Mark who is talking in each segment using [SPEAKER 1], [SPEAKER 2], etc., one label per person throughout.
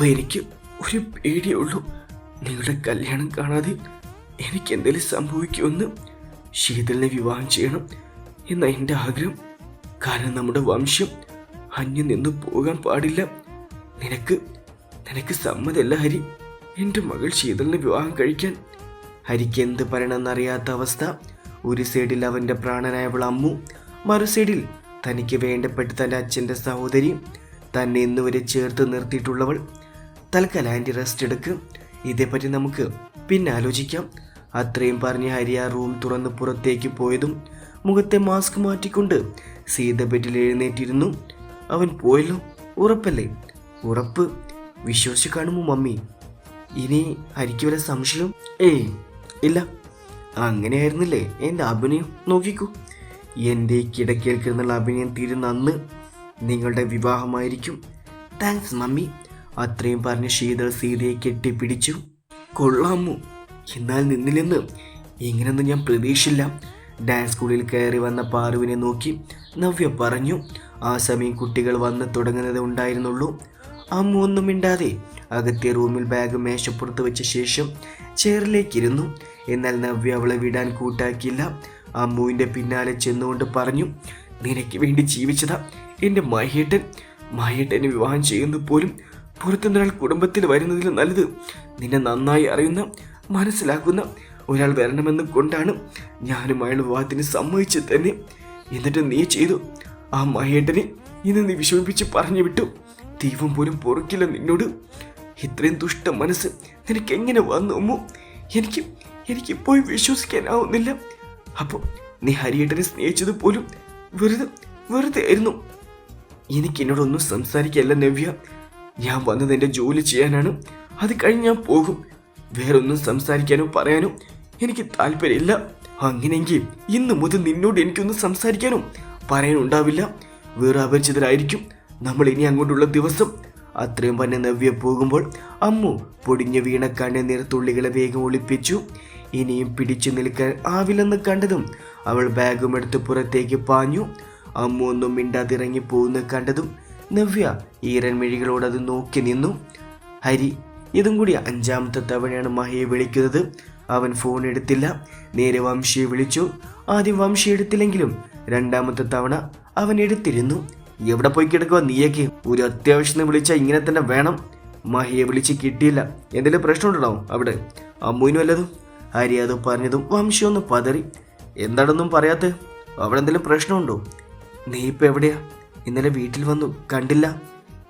[SPEAKER 1] ഇപ്പൊ എനിക്ക് ഒരു പേടിയേ ഉള്ളൂ. നിങ്ങളുടെ കല്യാണം കാണാതെ എനിക്ക് എന്തെങ്കിലും സംഭവിക്കുമെന്ന് ശീതലിനെ വിവാഹം ചെയ്യണം എന്ന എന്റെ ആഗ്രഹം. കാരണം നമ്മുടെ വംശം അന്യം നിന്ന് പോകാൻ പാടില്ല. നിനക്ക് നിനക്ക് സമ്മതല്ല ഹരി. എന്റെ മകൾ ശീതലിനെ വിവാഹം കഴിക്കാൻ. ഹരിക്ക് എന്ത് പറയണമെന്നറിയാത്ത അവസ്ഥ. ഒരു സൈഡിൽ അവന്റെ പ്രാണനായവൾ അമ്മു മറു സൈഡിൽ തനിക്ക് വേണ്ടപ്പെട്ട് തന്റെ അച്ഛന്റെ സഹോദരി. തന്നെ ഇന്നുവരെ ചേർത്ത് നിർത്തിയിട്ടുള്ളവൾ തൽക്കാലം ആന്റി റെസ്റ്റ് എടുക്ക്. ഇതേപ്പറ്റി നമുക്ക് പിന്നെ ആലോചിക്കാം. അത്രയും പറഞ്ഞ് ഹരി ആ റൂം തുറന്ന് പുറത്തേക്ക് പോയതും മുഖത്തെ മാസ്ക് മാറ്റിക്കൊണ്ട് സീത ബെഡിൽ എഴുന്നേറ്റിരുന്നു. അവൻ പോയല്ലോ. ഉറപ്പല്ലേ? ഉറപ്പ്. വിശ്വസിച്ച് കാണുമോ മമ്മി? ഇനി ഹരിക്ക് വരെ സംശയം? ഏയ് ഇല്ല. അങ്ങനെയായിരുന്നില്ലേ എന്റെ അഭിനയം? നോക്കിക്കൂ. എന്റെ കിടക്കയിൽ കിടന്നുള്ള അഭിനയം തീരുന്ന അന്ന് നിങ്ങളുടെ വിവാഹമായിരിക്കും. Thanks mummy. അത്രയും പറഞ്ഞ് ശീതൾ സീതയെ കെട്ടിപ്പിടിച്ചു. കൊള്ളാമോ? എന്നാൽ നിന്നിൽ നിന്ന് ഇങ്ങനെയൊന്നും ഞാൻ പ്രതീക്ഷില്ല ഡാൻസ് സ്കൂളിൽ കയറി വന്ന പാറുവിനെ നോക്കി നവ്യ പറഞ്ഞു ആ സമയം കുട്ടികൾ വന്ന് തുടങ്ങുന്നത് ഉണ്ടായിരുന്നുള്ളൂ. അമ്മ ഒന്നും മിണ്ടാതെ അകത്തെ റൂമിൽ ബാഗ് മേശപ്പുറത്ത് വെച്ച ശേഷം ചെയറിലേക്കിരുന്നു. എന്നാൽ നവ്യ അവളെ വിടാൻ കൂട്ടാക്കിയില്ല. അമ്മുവിന്റെ പിന്നാലെ ചെന്നുകൊണ്ട് പറഞ്ഞു നിനക്ക് വേണ്ടി ജീവിച്ചതാ എന്റെ മഹേട്ടൻ. മഹേട്ടനെ വിവാഹം ചെയ്യുന്നു പോലും പുറത്തുനിന്നൊരാൾ കുടുംബത്തിൽ വരുന്നതിൽ നല്ലത്. നിന്നെ നന്നായി അറിയുന്ന മനസ്സിലാക്കുന്ന ഒരാൾ വരണമെന്ന് കൊണ്ടാണ് ഞാനും അയാൾ വിവാഹത്തിന് സമ്മതിച്ചു തന്നെ. എന്നിട്ട് നീ ചെയ്തു. ആ മഹേട്ടനെ ഇന്ന് നീ വിഷമിപ്പിച്ച് പറഞ്ഞു വിട്ടു. ദൈവം പോലും പൊറുക്കില്ല നിന്നോട്. ഇത്രയും ദുഷ്ട മനസ്സ് നിനക്ക് എങ്ങനെ വന്നു അമ്മു? എനിക്ക് എനിക്ക് പോയി വിശ്വസിക്കാനാവുന്നില്ല. അപ്പോൾ നീ ഹരിയേട്ടനെ സ്നേഹിച്ചത് പോലും വെറുതെ വെറുതെ ആയിരുന്നു. എനിക്ക് എന്നോടൊന്നും സംസാരിക്കല്ല നവ്യ. ഞാൻ വന്നത് എന്റെ ജോലി ചെയ്യാനാണ്. അത് കഴിഞ്ഞ് ഞാൻ പോകും. വേറൊന്നും സംസാരിക്കാനോ പറയാനോ എനിക്ക് താല്പര്യമില്ല. അങ്ങനെയെങ്കിൽ ഇന്ന് മുതൽ നിന്നോട് എനിക്കൊന്നും സംസാരിക്കാനോ പറയാനുണ്ടാവില്ല. വേറെ അപരിചിതരായിരിക്കും. നമ്മൾ ഇനി അങ്ങോട്ടുള്ള ദിവസം. അത്രയും പറഞ്ഞ നവ്യ പോകുമ്പോൾ അമ്മു പൊടിഞ്ഞ വീണ കണ്ണ നീർത്തുള്ളികളെ വേഗം ഒളിപ്പിച്ചു. ഇനിയും പിടിച്ചു നിൽക്കാൻ ആവില്ലെന്ന് കണ്ടതും അവൾ ബാഗും എടുത്ത് പുറത്തേക്ക് പാഞ്ഞു. അമ്മു ഒന്നും മിണ്ടാതിറങ്ങി പോകുന്ന കണ്ടതും നവ്യ ഈരൻമിഴികളോട് അത് നോക്കി നിന്നു. ഹരി ഇതും കൂടി അഞ്ചാമത്തെ തവണയാണ് മഹയെ വിളിക്കുന്നത്. അവൻ ഫോൺ എടുത്തില്ല. നേരെ വംശിയെ വിളിച്ചു. ആദ്യം വംശി എടുത്തില്ലെങ്കിലും രണ്ടാമത്തെ തവണ അവൻ എടുത്തിരുന്നു. എവിടെ പോയി കിടക്കുക നീയൊക്കെ? ഒരു അത്യാവശ്യം വിളിച്ചാൽ ഇങ്ങനെ തന്നെ വേണം. മഹിയെ വിളിച്ച് കിട്ടിയില്ല. എന്തെങ്കിലും പ്രശ്നമുണ്ടോ അവിടെ? അമ്മുവിനും വല്ലതും? ഹരി അത് പറഞ്ഞതും വംശി ഒന്ന് പതറി. എന്താണെന്നും പറയാത്ത? അവിടെ എന്തെങ്കിലും പ്രശ്നമുണ്ടോ? നീ ഇപ്പം എവിടെയാ? ഇന്നലെ വീട്ടിൽ വന്നു. കണ്ടില്ല.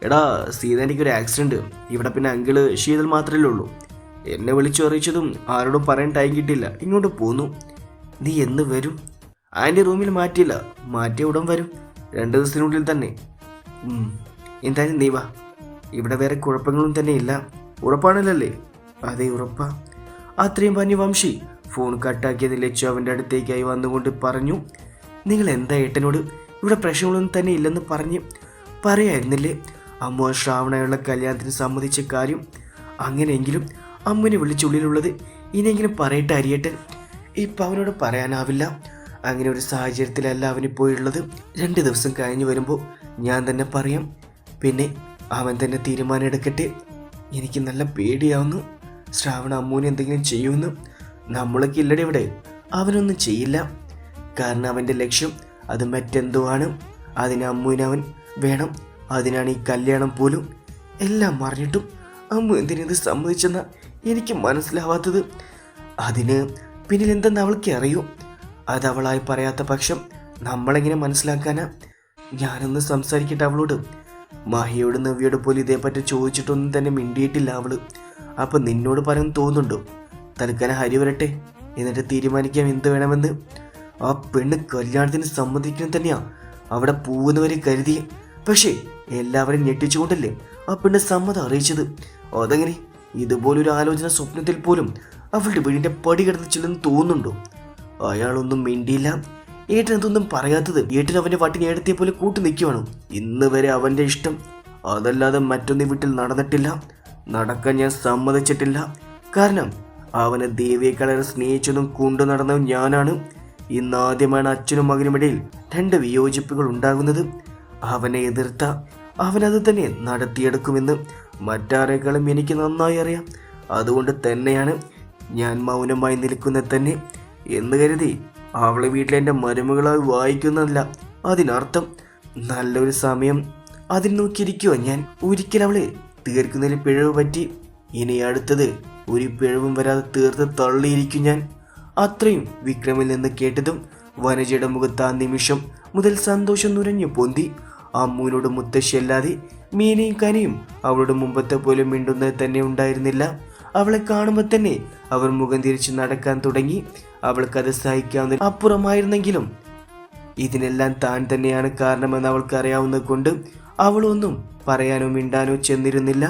[SPEAKER 1] എടാ സീതാനിക്ക് ഒരു ആക്സിഡന്റ് ഇവിടെ പിന്നെ അങ്കിൾ ശീതൽ മാത്രമേ ഉള്ളൂ. എന്നെ വിളിച്ചു അറിയിച്ചതും ആരോടും പറയാൻ ടൈം കിട്ടിയില്ല. ഇങ്ങോട്ട് പോന്നു. നീ എന്ന് വരും? ആന്റെ റൂമിൽ മാറ്റിയില്ല. മാറ്റിയ ഉടൻ വരും. രണ്ട് ദിവസത്തിനുള്ളിൽ തന്നെ. എന്തായാലും നീ വാ. ഇവിടെ വേറെ കുഴപ്പങ്ങളും തന്നെ ഇല്ല. ഉറപ്പാണല്ലേ അതെ ഉറപ്പാ. അത്രയും പറഞ്ഞു വംശി ഫോൺ കട്ടാക്കിയതിൽ ലച്ചു അവന്റെ അടുത്തേക്കായി വന്നുകൊണ്ട് പറഞ്ഞു നിങ്ങൾ എന്താ ഏട്ടനോട് ഇവിടെ പ്രശ്നങ്ങളൊന്നും തന്നെ ഇല്ലെന്ന് പറഞ്ഞ് പറയായിരുന്നില്ലേ? അമ്മ ശ്രാവണയുള്ള കല്യാണത്തിന് സമ്മതിച്ച കാര്യം അങ്ങനെയെങ്കിലും അമ്മുവിനെ വിളിച്ചുള്ളിലുള്ളത് ഇനിയെങ്കിലും പറയട്ടെ അരിയട്ടൻ. ഇപ്പം അവനോട് പറയാനാവില്ല. അങ്ങനെ ഒരു സാഹചര്യത്തിലല്ല അവനിപ്പോൾ ഉള്ളത് രണ്ട് ദിവസം കഴിഞ്ഞ് വരുമ്പോൾ ഞാൻ തന്നെ പറയാം. പിന്നെ അവൻ തന്നെ തീരുമാനം എടുക്കട്ടെ. എനിക്ക് നല്ല പേടിയാവുന്നു. ശ്രാവണ അമ്മൂന് എന്തെങ്കിലും ചെയ്യുമെന്ന്. നമ്മളൊക്കെ ഇല്ലടെ ഇവിടെ. അവനൊന്നും ചെയ്യില്ല. കാരണം അവന്റെ ലക്ഷ്യം അത് മറ്റെന്തോ ആണ് അതിന് അമ്മുവിനവൻ വേണം. അതിനാണ് ഈ കല്യാണം പോലും. എല്ലാം മറിഞ്ഞിട്ടും അമ്മു എന്തിനിത് സമ്മതിച്ചെന്ന എനിക്ക് മനസ്സിലാവാത്തത്. അതിന് പിന്നിൽ എന്തെന്ന് അവൾക്ക് അറിയൂ? അത് അവളായി പറയാത്ത പക്ഷം നമ്മളെങ്ങനെ മനസ്സിലാക്കാനാ? ഞാനൊന്ന് സംസാരിക്കട്ടെ അവളോട്. മഹിയോട് നവ്യോട് പോലും ഇതേപ്പറ്റി ചോദിച്ചിട്ടൊന്നും തന്നെ മിണ്ടിയിട്ടില്ല അവൾ. അപ്പൊ നിന്നോട് പറയാൻ തോന്നുന്നുണ്ടോ? തൽക്കാലം ഹരി വരട്ടെ? എന്നിട്ട് തീരുമാനിക്കാം എന്ത് വേണമെന്ന്. ആ പെണ്ണ് കല്യാണത്തിന് സമ്മതിക്കണം തന്നെയാ. അവിടെ പോകുന്നവരെ കരുതി. പക്ഷേ എല്ലാവരും ഞെട്ടിച്ചുകൊണ്ടല്ലേ ആ പെണ്ണ് സമ്മതം അറിയിച്ചത്? അതെങ്ങനെ? ഇതുപോലൊരു ആലോചന സ്വപ്നത്തിൽ പോലും അവളുടെ വീടിന്റെ പടി കിടന്ന് ചെല്ലുന്നു തോന്നുന്നുണ്ടോ? അയാളൊന്നും മിണ്ടിയില്ല. ഏട്ടൻ എന്തൊന്നും പറയാത്തത് ഏട്ടൻ അവന്റെ വട്ടിനെ ഏടത്തെ പോലെ കൂട്ടു നിൽക്കുവാണോ? ഇന്ന് വരെ അവന്റെ ഇഷ്ടം. അതല്ലാതെ മറ്റൊന്നും വീട്ടിൽ നടന്നിട്ടില്ല. നടക്കാൻ ഞാൻ സമ്മതിച്ചിട്ടില്ല. കാരണം അവനെ ദേവിയെക്കാളേറെ സ്നേഹിച്ചതും കൊണ്ടു നടന്നതും ഞാനാണ്. ഇന്ന് ആദ്യമാണ് അച്ഛനും മകനും ഇടയിൽ രണ്ട് വിയോജിപ്പുകൾ ഉണ്ടാകുന്നത്. അവനെ എതിർത്ത അവനത് തന്നെ നടത്തിയെടുക്കുമെന്ന് മറ്റാരെക്കാളും എനിക്ക് നന്നായി അറിയാം. അതുകൊണ്ട് തന്നെയാണ് ഞാൻ മൗനമായി നിൽക്കുന്ന തന്നെ എന്ന് കരുതി അവളെ വീട്ടിൽ എന്റെ മരുമകളായി വായിക്കുന്നതല്ല. അതിനർത്ഥം നല്ലൊരു സമയം അതിൽ നോക്കിയിരിക്കുക ഞാൻ. ഒരിക്കൽ അവളെ തീർക്കുന്നതിൽ പിഴവ് പറ്റി ഇനി അടുത്തത് ഒരു പിഴവും വരാതെ തീർത്ത് തള്ളിയിരിക്കും ഞാൻ. അത്രയും വിക്രമിൽ നിന്ന് കേട്ടതും വനജയുടെ മുഖത്ത് ആ നിമിഷം മുതൽ സന്തോഷം നുരഞ്ഞു പൊന്തി. അമ്മുവിനോട് മുത്തശ്ശിയല്ലാതെ മീനയും കനിയും അവളുടെ മുമ്പത്തെ പോലെ മിണ്ടുന്നത് തന്നെ ഉണ്ടായിരുന്നില്ല. അവളെ കാണുമ്പോൾ തന്നെ അവർ മുഖം തിരിച്ച് നടക്കാൻ തുടങ്ങി. അവൾക്ക് അത് സഹിക്കാവുന്ന അപ്പുറമായിരുന്നെങ്കിലും ഇതിനെല്ലാം താൻ തന്നെയാണ് കാരണമെന്ന് അവൾക്ക് അറിയാവുന്നത് കൊണ്ട് അവളൊന്നും പറയാനോ മിണ്ടാനോ ചെന്നിരുന്നില്ല.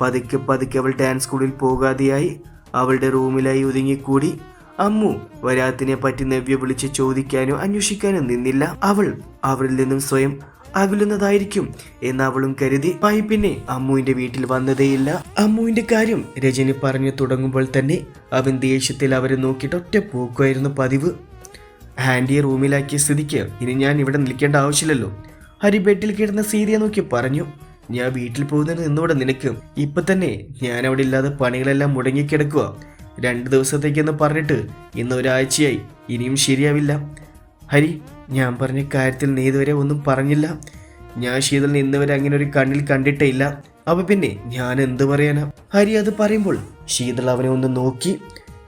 [SPEAKER 1] പതുക്കെ പതുക്കെ അവൾ ഡാൻസ് സ്കൂളിൽ പോകാതെയായി അവളുടെ റൂമിലായി ഒതുങ്ങിക്കൂടി. അമ്മു വരാത്തിനെ പറ്റി നവ്യ വിളിച്ച് ചോദിക്കാനോ അന്വേഷിക്കാനോ നിന്നില്ല. അവൾ അവരിൽ നിന്നും സ്വയം അകലുന്നതായിരിക്കും എന്ന് അവളും കരുതി പൈപ്പിനെ അമ്മുവിന്റെ വീട്ടിൽ വന്നതേയില്ല. അമ്മുവിന്റെ കാര്യം രജനി പറഞ്ഞു തുടങ്ങുമ്പോൾ തന്നെ അവൻ ദേഷ്യത്തിൽ അവരെ നോക്കിയിട്ട് ഒറ്റ പോക്കുമായിരുന്നു പതിവ്. ആന്റിയെ റൂമിലാക്കിയ സ്ഥിതിക്ക് ഇനി ഞാൻ ഇവിടെ നിൽക്കേണ്ട ആവശ്യമില്ലല്ലോ. ഹരി ബെഡിൽ കിടന്ന സീതയെ നോക്കി പറഞ്ഞു ഞാൻ വീട്ടിൽ പോകുന്നതിന് നിന്നോടെ നിനക്ക്. ഇപ്പൊ തന്നെ ഞാൻ അവിടെ ഇല്ലാതെ പണികളെല്ലാം മുടങ്ങിക്കിടക്കുക രണ്ട് ദിവസത്തേക്കെന്ന് പറഞ്ഞിട്ട് ഇന്ന് ഒരാഴ്ചയായി ഇനിയും ശരിയാവില്ല. ഹരി ഞാൻ പറഞ്ഞ കാര്യത്തിൽ നീ ഇതുവരെ ഒന്നും പറഞ്ഞില്ല. ഞാൻ ശീതളിനെ ഇന്നുവരെ അങ്ങനെ ഒരു കണ്ണിൽ കണ്ടിട്ടേ ഇല്ല അപ്പൊ പിന്നെ ഞാൻ എന്ത് പറയാനാ? ഹരി അത് പറയുമ്പോൾ ശീതൾ അവനെ ഒന്ന് നോക്കി.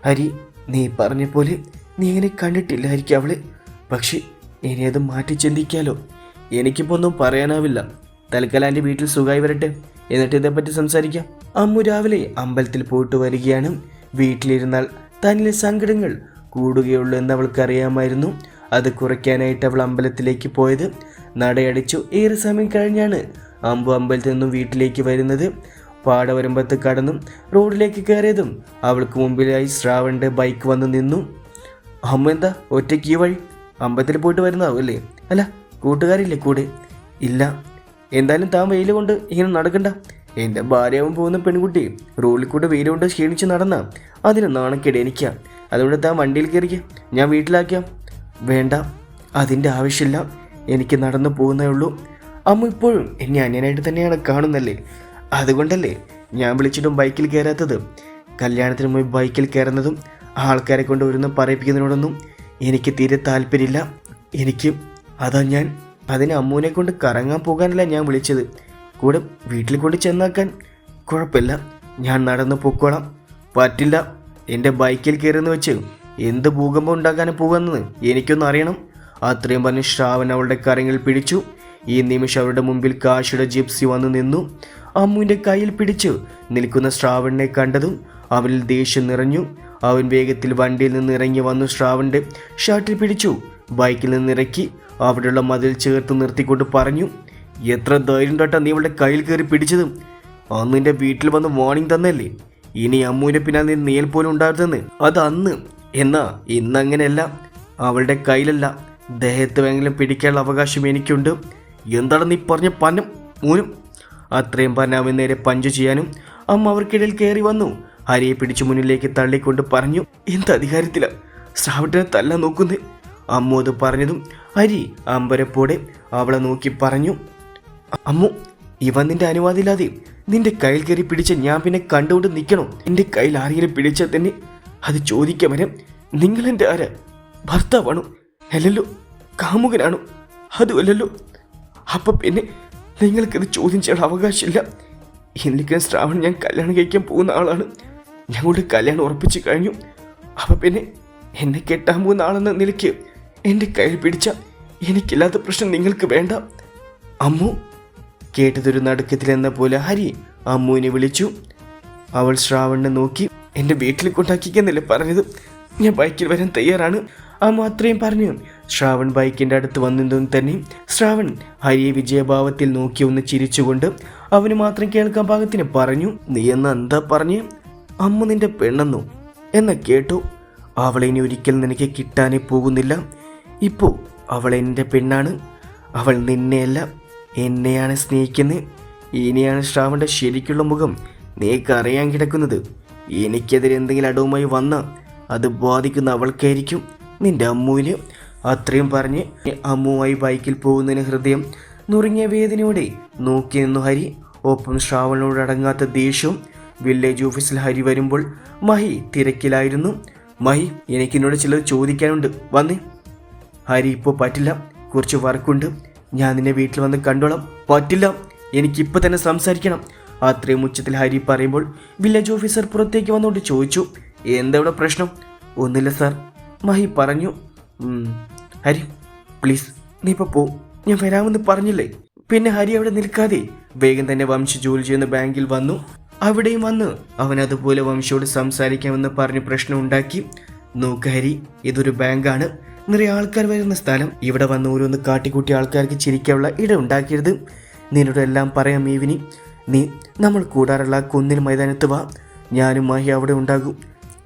[SPEAKER 1] ഹരി നീ പറഞ്ഞ പോലെ നീ ഇങ്ങനെ കണ്ടിട്ടില്ലായിരിക്കും അവൾ. പക്ഷെ ഇനി അത് മാറ്റി ചിന്തിക്കാലോ. എനിക്കിപ്പോ ഒന്നും പറയാനാവില്ല. തൽക്കാലം വീട്ടിൽ സുഖമായി വരട്ടെ. എന്നിട്ട് ഇതേപ്പറ്റി സംസാരിക്കാം. അമ്മു രാവിലെ അമ്പലത്തിൽ പോയിട്ട് വരികയാണ്. വീട്ടിലിരുന്നാൽ തന്നിലെ സങ്കടങ്ങൾ കൂടുകയുള്ളൂ എന്ന് അവൾക്കറിയാമായിരുന്നു അത് കുറയ്ക്കാനായിട്ട് അവൾ അമ്പലത്തിലേക്ക് പോയത്. നടയടിച്ചു. ഏറെ സമയം കഴിഞ്ഞാണ് അമ്പു അമ്പലത്തിൽ നിന്നും വീട്ടിലേക്ക് വരുന്നത്. പാടവരമ്പത്ത് കടന്നും റോഡിലേക്ക് കയറിയതും അവൾക്ക് മുമ്പിലായി ശ്രാവണിന്റെ ബൈക്ക് വന്ന് നിന്നു. അമ്മ എന്താ? ഒറ്റയ്ക്ക് ഈ വഴി? അമ്പലത്തിൽ പോയിട്ട് വരുന്നതാവും അല്ലേ? അല്ല കൂട്ടുകാരില്ലേ കൂടെ? ഇല്ല. എന്തായാലും താൻ വെയിൽ കൊണ്ട് ഇങ്ങനെ നടക്കണ്ട. എന്റെ ഭാര്യയാവും പോകുന്ന പെൺകുട്ടി. റോഡിൽ കൂടെ വെയിൽ കൊണ്ട് ക്ഷീണിച്ച് നടന്ന. അതിന് നാണക്കേട് എനിക്കാ. അതുകൊണ്ട് താൻ വണ്ടിയിൽ കയറിക്ക ഞാൻ വീട്ടിലാക്കിയാം. വേണ്ട. അതിന്റെ ആവശ്യമില്ല. എനിക്ക് നടന്നു പോകുന്നേ ഉള്ളൂ. അമ്മ ഇപ്പോഴും എന്നെ അന്യനായിട്ട് തന്നെയാണ് കാണുന്നല്ലേ? അതുകൊണ്ടല്ലേ ഞാൻ വിളിച്ചിട്ടും ബൈക്കിൽ കയറാത്തത് കല്യാണത്തിന് മുമ്പ് ബൈക്കിൽ കയറുന്നതും ആൾക്കാരെ കൊണ്ട് വരുന്ന പറയിപ്പിക്കുന്നതിനോടൊന്നും എനിക്ക് തീരെ താല്പര്യമില്ല. എനിക്ക് അതാ ഞാൻ. അതിന് അമ്മൂനെ കൊണ്ട് കറങ്ങാൻ പോകാനല്ല ഞാൻ വിളിച്ചത്. കൂടെ വീട്ടിൽ കൊണ്ട് ചെന്നാക്കാൻ കുഴപ്പമില്ല. ഞാൻ നടന്ന് പൊക്കോളാം. പറ്റില്ല. എന്റെ ബൈക്കിൽ കയറുന്ന വെച്ച് എന്ത് ഭൂകമ്പം ഉണ്ടാക്കാനും പോകുന്നത്? എനിക്കൊന്നും അറിയണം. അത്രയും പറഞ്ഞ് ശ്രാവൺ അവളുടെ കരങ്ങൾ പിടിച്ചു. ഈ നിമിഷം അവരുടെ മുമ്പിൽ കാശിയുടെ ജിപ്സി വന്നു നിന്നു. അമ്മുവിന്റെ കയ്യിൽ പിടിച്ച് നിൽക്കുന്ന ശ്രാവണിനെ കണ്ടതും അവനിൽ ദേഷ്യം നിറഞ്ഞു. അവൻ വേഗത്തിൽ വണ്ടിയിൽ നിന്ന് ഇറങ്ങി വന്നു ശ്രാവണിന്റെ ഷർട്ടിൽ പിടിച്ചു. ബൈക്കിൽ നിന്ന് ഇറക്കി അവിടെയുള്ള മതിൽ ചേർത്ത് നിർത്തിക്കൊണ്ട് പറഞ്ഞു എത്ര ധൈര്യം തൊട്ടാ നീ അവളുടെ കയ്യിൽ കയറി പിടിച്ചതും? അന്ന് നിന്റെ വീട്ടിൽ വന്ന് വാർണിംഗ് തന്നല്ലേ? ഇനി അമ്മുവിന്റെ പിന്നാലെ നീ നീൽ പോലും ഉണ്ടായിരുന്നെന്ന് അത് അന്ന്. എന്നാ ഇന്നങ്ങനെയല്ല. അവളുടെ കയ്യിലല്ല. ദേഹത്ത് വേണമെങ്കിലും പിടിക്കാനുള്ള അവകാശം എനിക്കുണ്ട്. എന്താണ് നീ പറഞ്ഞ പനം മൂനും അത്രയും പറഞ്ഞ അവൻ നേരെ പഞ്ച് ചെയ്യാനും അമ്മ അവർക്കിടയിൽ കയറി വന്നു. ഹരിയെ പിടിച്ചു മുന്നിലേക്ക് തള്ളിക്കൊണ്ട് പറഞ്ഞു എന്ത് അധികാരത്തിലാ? ശ്രാവട്ടിനെ തല്ല നോക്കുന്നേ? അമ്മു അത് പറഞ്ഞതും ഹരി അമ്പരപ്പോടെ അവളെ നോക്കി പറഞ്ഞു അമ്മു ഇവൻ നിന്റെ അനുവാദമില്ലാതെ നിന്റെ കയ്യിൽ കയറി പിടിച്ച ഞാൻ പിന്നെ കണ്ടുകൊണ്ട് നിൽക്കണോ? നിന്റെ കയ്യിൽ ആരെങ്കിലും പിടിച്ചാൽ തന്നെ അത് ചോദിക്കാൻ വരെ. എന്റെ ആരാ? ഭർത്താവാണോ? അല്ലല്ലോ കാമുകനാണോ? അതുമല്ലല്ലോ. അപ്പൊ പിന്നെ നിങ്ങൾക്കിത് ചോദ്യം ചെയ്യാൻ അവകാശമില്ല. എനിക്ക് ശ്രാവൺ ഞാൻ കല്യാണം കഴിക്കാൻ പോകുന്ന ആളാണ്. ഞങ്ങളുടെ കല്യാണം ഉറപ്പിച്ചു കഴിഞ്ഞു. അപ്പൊ പിന്നെ എന്നെ കെട്ടാൻ പോകുന്ന ആളെന്ന നിലയ്ക്ക് എന്റെ കയ്യിൽ പിടിച്ച എനിക്കില്ലാത്ത പ്രശ്നം നിങ്ങൾക്ക് വേണ്ട. അമ്മു കേട്ടതൊരു നടുക്കത്തിലെന്ന പോലെ ഹരി അമ്മുവിനെ വിളിച്ചു. അവൾ ശ്രാവണിനെ നോക്കി എന്റെ വീട്ടിൽ കൊണ്ടാക്കിക്കെന്നല്ലേ പറഞ്ഞത്? ഞാൻ ബൈക്കിൽ വരാൻ തയ്യാറാണ്. അമ്മ അത്രയും പറഞ്ഞു. ശ്രാവൺ ബൈക്കിന്റെ അടുത്ത് വന്നതും തന്നെ ശ്രാവൺ ഹരിയെ വിജയഭാവത്തിൽ നോക്കി ഒന്ന് ചിരിച്ചുകൊണ്ട് അവന് മാത്രം കേൾക്കാൻ പാകത്തിന് പറഞ്ഞു. നീ എന്ന് എന്താ പറഞ്ഞ്? അമ്മ നിന്റെ പെണ്ണെന്നു? എന്ന കേട്ടു. അവളെ ഇനി ഒരിക്കൽ നിനക്ക് കിട്ടാനേ പോകുന്നില്ല. ഇപ്പോൾ അവൾ എന്റെ പെണ്ണാണ്. അവൾ നിന്നെയല്ല. എന്നെയാണ് സ്നേഹിക്കുന്നത് ഇനിയാണ് ശ്രാവണിന്റെ ശരിക്കുള്ള മുഖം നീക്കറിയാൻ കിടക്കുന്നത്. എനിക്കെതിരെ എന്തെങ്കിലും അടവുമായി വന്ന അത് ബാധിക്കുന്ന അവൾക്കായിരിക്കും നിന്റെ അമ്മുവിന് അത്രയും പറഞ്ഞ് അമ്മുവായി ബൈക്കിൽ പോകുന്നതിന് ഹൃദയം നുറുങ്ങിയ വേദനയോടെ നോക്കി നിന്നു ഹരി. ഒപ്പം ശ്രാവണിനോട് അടങ്ങാത്ത ദേഷ്യവും വില്ലേജ് ഓഫീസിൽ ഹരി വരുമ്പോൾ മഹി തിരക്കിലായിരുന്നു. മഹി എനിക്കിന്നോട് ചിലത് ചോദിക്കാനുണ്ട്. വന്നേ. ഹരി ഇപ്പോൾ പറ്റില്ല. കുറച്ച് വർക്കുണ്ട് ഞാൻ നിന്നെ വീട്ടിൽ വന്ന് കണ്ടോളാം. പറ്റില്ല. എനിക്കിപ്പോൾ തന്നെ സംസാരിക്കണം. അത്രയും ഉച്ചത്തിൽ ഹരി പറയുമ്പോൾ വില്ലേജ് ഓഫീസർ പുറത്തേക്ക് വന്നുകൊണ്ട് ചോദിച്ചു എന്തവിടെ പ്രശ്നം? ഒന്നില്ല സാർ മഹി പറഞ്ഞു ഹരി പ്ലീസ് നീ ഇപ്പോൾ പോ. ഞാൻ വരാമെന്ന് പറഞ്ഞില്ലേ? പിന്നെ ഹരി അവിടെ നിൽക്കാതെ വേഗം തന്നെ വംശി ജോലി ചെയ്യുന്ന ബാങ്കിൽ വന്നു. അവിടെയും വന്ന് അവൻ അതുപോലെ വംശയോട് സംസാരിക്കാമെന്ന് പറഞ്ഞ് പ്രശ്നം ഉണ്ടാക്കി. നോക്ക് ഹരി ഇതൊരു ബാങ്കാണ്. നിറയെ ആൾക്കാർ വരുന്ന സ്ഥലം. ഇവിടെ വന്ന് ഓരോന്ന് കാട്ടിക്കൂട്ടി ആൾക്കാർക്ക് ചിരിക്കാനുള്ള ഇടം ഉണ്ടാക്കരുത് നിന്നോട് എല്ലാം പറയാം മീവിനി. നീ നമ്മൾ കൂടാറുള്ള കുന്നിൽ മൈതാനത്ത് വാ. ഞാനും മാഹി അവിടെ ഉണ്ടാകും.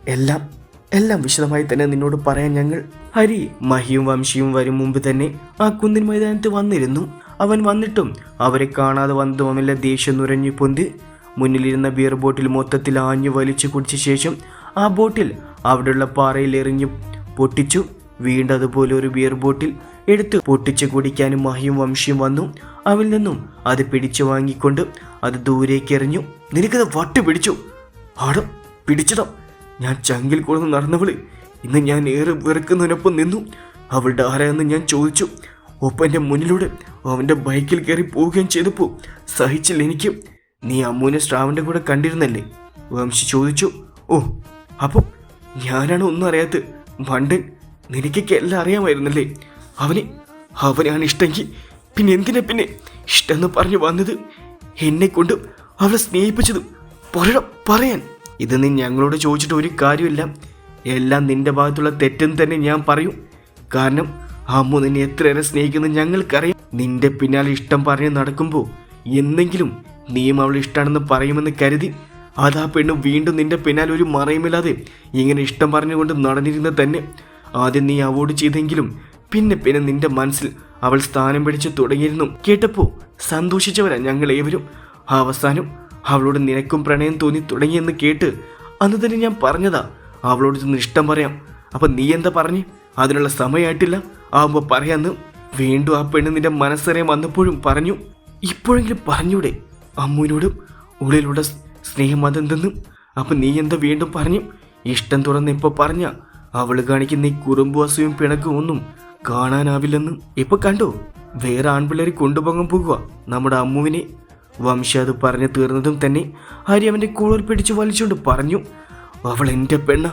[SPEAKER 1] എല്ലാം എല്ലാം വിശദമായി തന്നെ നിന്നോട് പറയാൻ ഞങ്ങൾ. ഹരി മഹിയും വംശിയും വരും മുമ്പ് തന്നെ ആ കുന്നിൻ മൈതാനത്ത് വന്നിരുന്നു. അവൻ വന്നിട്ടും അവരെ കാണാതെ വന്നതും അവനിലെ ദേഷ്യം നുരഞ്ഞു പൊന്തി. മുന്നിലിരുന്ന ബിയർ ബോട്ടിൽ മൊത്തത്തിൽ ആഞ്ഞു വലിച്ചു കുടിച്ച ശേഷം ആ ബോട്ടിൽ അവിടെയുള്ള പാറയിൽ എറിഞ്ഞു പൊട്ടിച്ചു. വീണ്ടും അതുപോലെ ഒരു ബിയർ ബോട്ടിൽ എടുത്ത് പൊട്ടിച്ചു കുടിക്കാനും മഹിയും വംശിയും വന്നു. അവിൽ നിന്നും അത് പിടിച്ചു വാങ്ങിക്കൊണ്ട് അത് ദൂരേക്ക് എറിഞ്ഞു. നിനക്കത് വട്ട് പിടിച്ചു. ആടം പിടിച്ചതാ. ഞാൻ ചങ്കിൽ കൊള്ളുന്ന നടന്നവൾ. ഇന്ന് ഞാൻ ഏറെ വെറുക്കുന്നതിനൊപ്പം നിന്നു. അവളുടെ ആരായെന്ന് ഞാൻ ചോദിച്ചു. ഒപ്പന്റെ മുന്നിലൂടെ അവന്റെ ബൈക്കിൽ കയറി പോവുകയും ചെയ്തപ്പോൾ സഹിച്ചില്ല എനിക്ക്. നീ അമ്മൂനെ സ്രാവിന്റെ കൂടെ കണ്ടിരുന്നല്ലേ? വംശി ചോദിച്ചു. ഓ അപ്പം ഞാനാണ് ഒന്നും അറിയാത്ത മണ്ടൻ നിനക്കൊക്കെ എല്ലാം അറിയാമായിരുന്നല്ലേ? അവന് അവനാണ് ഇഷ്ടമെങ്കിൽ പിന്നെ എന്തിനാ പിന്നെ ഇഷ്ടമെന്ന് പറഞ്ഞു വന്നത്? എന്നെ കൊണ്ട് അവളെ സ്നേഹിപ്പിച്ചതും പറയണം പറയാൻ. ഇത് നീ ഞങ്ങളോട് ചോദിച്ചിട്ട് ഒരു കാര്യമില്ല. എല്ലാം നിന്റെ ഭാഗത്തുള്ള തെറ്റെന്ന് തന്നെ ഞാൻ പറയും. കാരണം അമ്മു നിന്നെ എത്രയേറെ സ്നേഹിക്കുന്നു ഞങ്ങൾക്കറിയാം. നിന്റെ പിന്നാലെ ഇഷ്ടം പറഞ്ഞ് നടക്കുമ്പോൾ എന്തെങ്കിലും നീയും അവൾ ഇഷ്ടമാണെന്ന് പറയുമെന്ന് കരുതി അതാ പെണ്ണ് വീണ്ടും നിന്റെ പിന്നാലെ ഒരു മറയുമില്ലാതെ ഇങ്ങനെ ഇഷ്ടം പറഞ്ഞുകൊണ്ട് നടന്നിരുന്ന തന്നെ ആദ്യം നീ അവോയ്ഡ് ചെയ്തെങ്കിലും പിന്നെ പിന്നെ നിന്റെ മനസ്സിൽ അവൾ സ്ഥാനം പിടിച്ചു തുടങ്ങിയിരുന്നു. കേട്ടപ്പോൾ സന്തോഷിച്ചവരാ ഞങ്ങൾ ഏവരും അവസാനം അവളോട് നിനക്കും പ്രണയം തോന്നി തുടങ്ങിയെന്ന് കേട്ട് അന്ന് തന്നെ ഞാൻ പറഞ്ഞതാ അവളോട് ചെന്ന് ഇഷ്ടം പറയാം. അപ്പൊ നീ എന്താ പറഞ്ഞ്? അതിനുള്ള സമയമായിട്ടില്ല ആവുമ്പോ പറയാന്ന് വീണ്ടും ആ പെണ്ണ് നിന്റെ മനസ്സറിയാൻ വന്നപ്പോഴും പറഞ്ഞു. ഇപ്പോഴെങ്കിലും പറഞ്ഞൂടെ? അമ്മുവിനോടും ഉള്ളിലുള്ള സ്നേഹം അതെന്തെന്നും? അപ്പൊ നീ എന്താ വീണ്ടും പറഞ്ഞു? ഇഷ്ടം തുറന്ന് ഇപ്പൊ പറഞ്ഞ അവൾ കാണിക്കുന്ന ഈ കുറുമ്പുവാസവും പിണക്കും ഒന്നും കാണാനാവില്ലെന്ന് ഇപ്പൊ കണ്ടോ? വേറെ ആൺപിള്ളേരെ കൊണ്ടുപോകാൻ പോകുക നമ്മുടെ അമ്മുവിനെ. വംശ അത് പറഞ്ഞു തീർന്നതും തന്നെ ഹരി അവന്റെ കൂളർ പിടിച്ചു വലിച്ചുകൊണ്ട് പറഞ്ഞു അവൾ എന്റെ പെണ്ണ.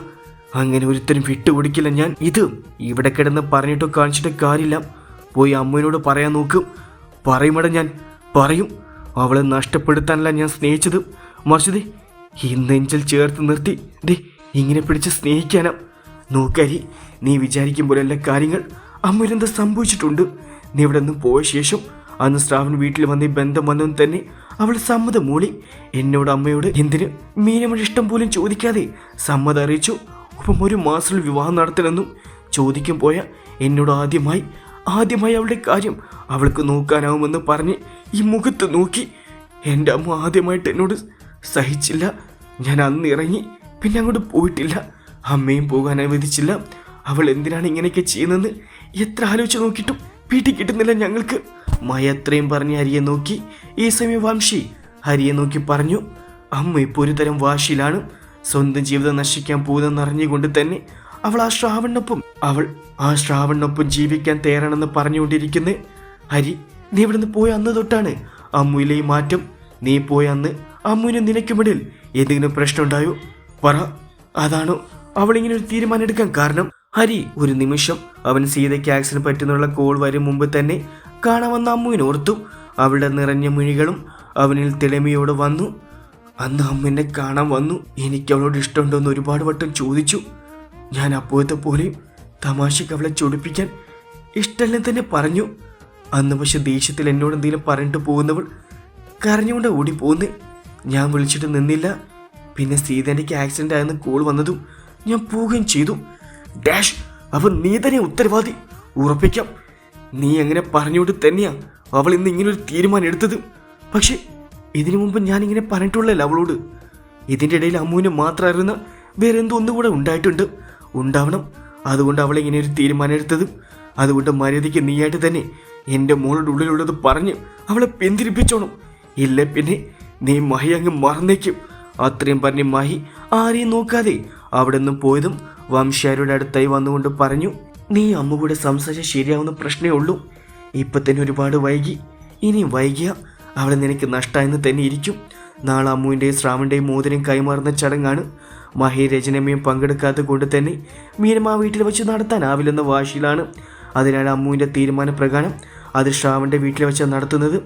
[SPEAKER 1] അങ്ങനെ ഒരുത്തരും വിട്ടുപിടിക്കില്ല ഞാൻ. ഇത് ഇവിടെ കിടന്ന് പറഞ്ഞിട്ടോ കാണിച്ചിട്ടോ കാര്യമില്ല. പോയി അമ്മുവിനോട് പറയാൻ നോക്കും. പറയുമട ഞാൻ. പറയും. അവളെ നഷ്ടപ്പെടുത്താനല്ല ഞാൻ സ്നേഹിച്ചത്. മറിച്ചത് ഈ നെഞ്ചിൽ ചേർത്ത് നിർത്തി. ദേ ഇങ്ങനെ പിടിച്ച് സ്നേഹിക്കാനാ. നോക്കരി നീ വിചാരിക്കും പോലെയല്ല കാര്യങ്ങൾ അമ്മയിലെന്താ സംഭവിച്ചിട്ടുണ്ട്? നീ ഇവിടെ നിന്ന് പോയ ശേഷം അന്ന് ശ്രാവൺ വീട്ടിൽ വന്ന് ബന്ധം വന്നതും തന്നെ അവൾ സമ്മതം മൂളി. എന്നോട് അമ്മയോട് എന്തിന് മീനമ്മയുടെ ഇഷ്ടം പോലും ചോദിക്കാതെ സമ്മതം അറിയിച്ചു. ഒപ്പം ഒരു മാസത്തിൽ വിവാഹം നടത്തണമെന്നും ചോദിക്കും പോയ എന്നോട് ആദ്യമായി ആദ്യമായി അവളുടെ കാര്യം അവൾക്ക് നോക്കാനാവുമെന്ന് പറഞ്ഞ് ഈ മുഖത്ത് നോക്കി. എന്റെ അമ്മ ആദ്യമായിട്ട് എന്നോട് സഹിച്ചില്ല. ഞാൻ അന്ന് ഇറങ്ങി പിന്നെ അങ്ങോട്ട് പോയിട്ടില്ല. അമ്മയും പോകാൻ അനുവദിച്ചില്ല അവൾ എന്തിനാണ് ഇങ്ങനെയൊക്കെ ചെയ്യുന്നതെന്ന് എത്ര ആലോചിച്ച് നോക്കിയിട്ടും വീട്ടിൽ കിട്ടുന്നില്ല ഞങ്ങൾക്ക്. മായ അത്രയും പറഞ്ഞ് ഹരിയെ നോക്കി. ഈ സമയം വംശി ഹരിയെ നോക്കി പറഞ്ഞു അമ്മ ഇപ്പോൾ ഒരു തരം വാശിയിലാണ്. സ്വന്തം ജീവിതം നശിക്കാൻ പോകുന്നതെന്ന് അറിഞ്ഞുകൊണ്ട് തന്നെ അവൾ ആ ശ്രാവണിനൊപ്പം അവൾ ആ ശ്രാവണിനൊപ്പം ജീവിക്കാൻ തയ്യാറാണെന്ന് പറഞ്ഞുകൊണ്ടിരിക്കുന്നത്. ഹരി നീ ഇവിടുന്ന് പോയ അന്ന് തൊട്ടാണ് അമ്മുയിലെ ഈ മാറ്റം. നീ പോയ അന്ന് അമ്മുവിനും നിനക്കുമിടയിൽ എന്തെങ്കിലും പ്രശ്നം ഉണ്ടായോ? പറ. അതാണോ അവൾ ഇങ്ങനെ ഒരു തീരുമാനം എടുക്കാൻ കാരണം ഹരി ഒരു നിമിഷം. അവൻ സീതയ്ക്ക് ആക്സിഡന്റ് പറ്റുന്നുള്ള കോൾ വരും മുമ്പ് തന്നെ കാണാമെന്ന അമ്മുവിന് ഓർത്തു. അവളുടെ നിറഞ്ഞ മിഴികളും അവനിൽ തിളമയോട് വന്നു. അന്ന് അമ്മ കാണാൻ വന്നു. എനിക്ക് അവളോട് ഇഷ്ടമുണ്ടോ എന്ന് ഒരുപാട് വട്ടം ചോദിച്ചു. ഞാൻ അപ്പോഴത്തെ പോലെയും തമാശക്ക് അവളെ ചൊടിപ്പിക്കാൻ ഇഷ്ടമല്ലെന്ന് തന്നെ പറഞ്ഞു. അന്ന് പക്ഷെ ദേഷ്യത്തിൽ എന്നോട് എന്തെങ്കിലും പറഞ്ഞിട്ട് പോകുന്നവൾ കരഞ്ഞുകൊണ്ട് ഓടി പോന്നു. ഞാൻ വിളിച്ചിട്ട് നിന്നില്ല. പിന്നെ സീതേന്റെക്ക് ആക്സിഡന്റ് ആയെന്ന് കോൾ വന്നതും ഞാൻ പോവുകയും ചെയ്തു. ഡാഷ് അവൻ നീ തന്നെ ഉത്തരവാദി. ഉറപ്പിക്കാം. നീ അങ്ങനെ പറഞ്ഞുകൊണ്ട് തന്നെയാ അവൾ ഇന്ന് ഇങ്ങനെ ഒരു തീരുമാനം എടുത്തത്. പക്ഷേ ഇതിനു മുമ്പ് ഇങ്ങനെ പറഞ്ഞിട്ടുള്ളല്ലോ അവളോട്. ഇതിന്റെ ഇടയിൽ അമ്മുവിനെ മാത്രം അറിയുന്ന വേറെ എന്തോ ഒന്നുകൂടെ ഉണ്ടായിട്ടുണ്ട്. ഉണ്ടാവണം. അതുകൊണ്ട് അവളെ ഇങ്ങനെ ഒരു തീരുമാനം എടുത്തത്. അതുകൊണ്ട് മര്യാദയ്ക്ക് നീയായിട്ട് തന്നെ എന്റെ മോളുടെ ഉള്ളിലുള്ളത് പറഞ്ഞ് അവളെ പിന്തിരിപ്പിച്ചോണം. ഇല്ല പിന്നെ നീ മഹി അങ്ങ് മറന്നേക്കും. അത്രയും പറഞ്ഞ് മഹി ആരെയും നോക്കാതെ അവിടെ നിന്നും പോയതും വംശാരിയുടെ അടുത്തായി വന്നുകൊണ്ട് പറഞ്ഞു നീ അമ്മ കൂടെ സംസാരിച്ചാൽ ശരിയാവുന്ന പ്രശ്നമേ ഉള്ളൂ. ഇപ്പൊ തന്നെ ഒരുപാട് വൈകി. ഇനിയും വൈകിയ അവിടെ നിനക്ക് നഷ്ടമായെന്ന് തന്നെ ഇരിക്കും. നാളെ അമ്മുവിന്റെയും ശ്രാവണിന്റെയും മോതിരം കൈമാറുന്ന ചടങ്ങാണ്. മഹി രചനമ്മയും പങ്കെടുക്കാത്തത് കൊണ്ട് തന്നെ മീനമ്മ വീട്ടിൽ വെച്ച് നടത്താനാവില്ലെന്ന വാശിയിലാണ്. അതിനാൽ അമ്മുവിന്റെ തീരുമാനപ്രകാരം അത് ശ്രാവണിന്റെ വീട്ടിൽ വെച്ച് നടത്തുന്നത്.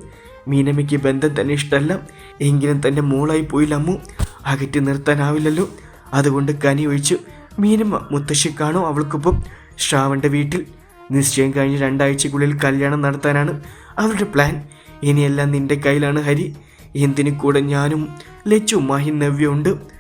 [SPEAKER 1] മീനമ്മയ്ക്ക് ബന്ധം തന്നെ ഇഷ്ടമല്ല എങ്കിലും തന്റെ മോളായി പോയില്ല അമ്മു. അകറ്റി നിർത്താനാവില്ലല്ലോ. അതുകൊണ്ട് കനി ഒഴിച്ചു മീനമ്മ മുത്തശ്ശി കാണോ അവൾക്കൊപ്പം. ശ്രാവണിന്റെ വീട്ടിൽ നിശ്ചയം കഴിഞ്ഞ് രണ്ടാഴ്ചക്കുള്ളിൽ കല്യാണം നടത്താനാണ് അവരുടെ പ്ലാൻ. ഇനിയെല്ലാം നിന്റെ കയ്യിലാണ് ഹരി. എന്തിനു കൂടെ ഞാനും ലച്ചു മഹി നവ്യുണ്ട്